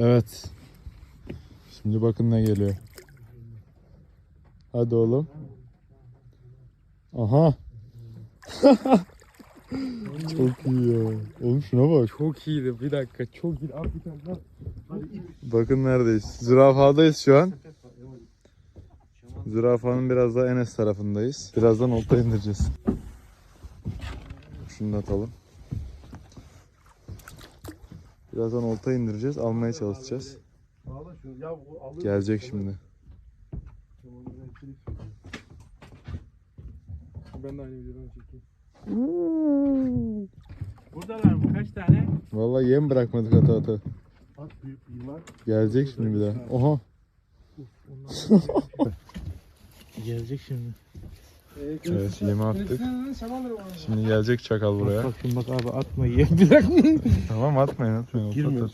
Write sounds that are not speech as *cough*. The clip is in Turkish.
Evet. Şimdi bakın ne geliyor. Hadi oğlum. Aha. *laughs* Çok iyi ya. Oğlum şuna bak. Çok iyiydi. Bir dakika. Çok iyi. Abi bir tane daha. Bakın neredeyiz. Zürafadayız şu an. Zürafanın biraz daha Enes tarafındayız. Birazdan olta indireceğiz. Şunu da atalım. Birazdan olta indireceğiz. Almaya çalışacağız. Bağla şunu. Ya bu alır. Gelecek şimdi. Ben de aynı videodan çekeyim. Buradalar mı? Kaç tane? Vallahi yem bırakmadık ata ata. Bak büyük yılan. Gelecek şimdi bir daha. Oha. *laughs* Gelecek şimdi. Evet yemi attık. Şimdi gelecek çakal buraya. Bak bak abi atma dakika. *laughs* Tamam atmayın atmayın. Girmiyor.